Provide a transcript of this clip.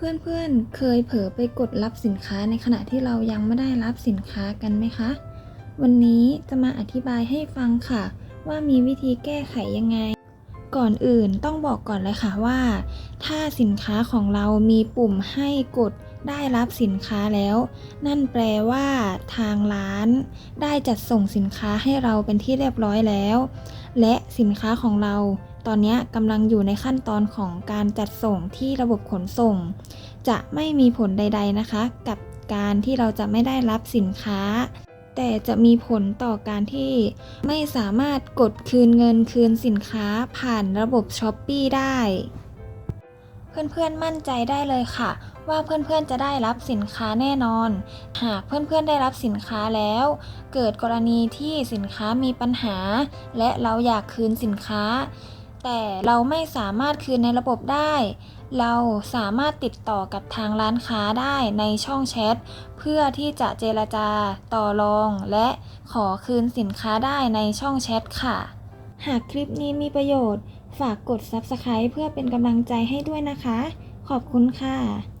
เพื่อนๆ เคยเผลอไปกดรับสินค้าในขณะที่เรายังไม่ได้รับสินค้ากันไหมคะ วันนี้จะมาอธิบายให้ฟังค่ะ ว่ามีวิธีแก้ไขยังไง ก่อนอื่นต้องบอกก่อนเลยค่ะว่า ถ้าสินค้าของเรามีปุ่มให้กดได้รับสินค้าแล้ว นั่นแปลว่า ทางร้าน ได้จัดส่งสินค้าให้เราเป็นที่เรียบร้อยแล้ว และสินค้าของเรา ตอนนี้กำลังอยู่ในขั้นตอนของการจัดส่งที่ระบบขนส่ง จะไม่มีผลใด ๆนะคะ กับการที่เราจะไม่ได้รับสินค้า แต่จะมีผลต่อการที่ไม่สามารถกดคืนเงินคืนสินค้าผ่านระบบ s h อ p e e ได้ เพื่อนๆมั่นใจได้เลยค่ะว่าเพื่อนๆจะได้รับสินค้าแน่นอน หากเพื่อนๆได้รับสินค้าแล้ว เกิดกรณีที่สินค้ามีปัญหา และเราอยากคืนสินค้า แต่เราไม่สามารถคืนในระบบได้ เราสามารถติดต่อกับทางร้านค้าได้ในช่องแชท เพื่อที่จะเจรจาต่อรอง และขอคืนสินค้าได้ในช่องแชทค่ะ หากคลิปนี้มีประโยชน์ ฝากกด Subscribe เพื่อเป็นกำลังใจให้ด้วยนะคะ ขอบคุณค่ะ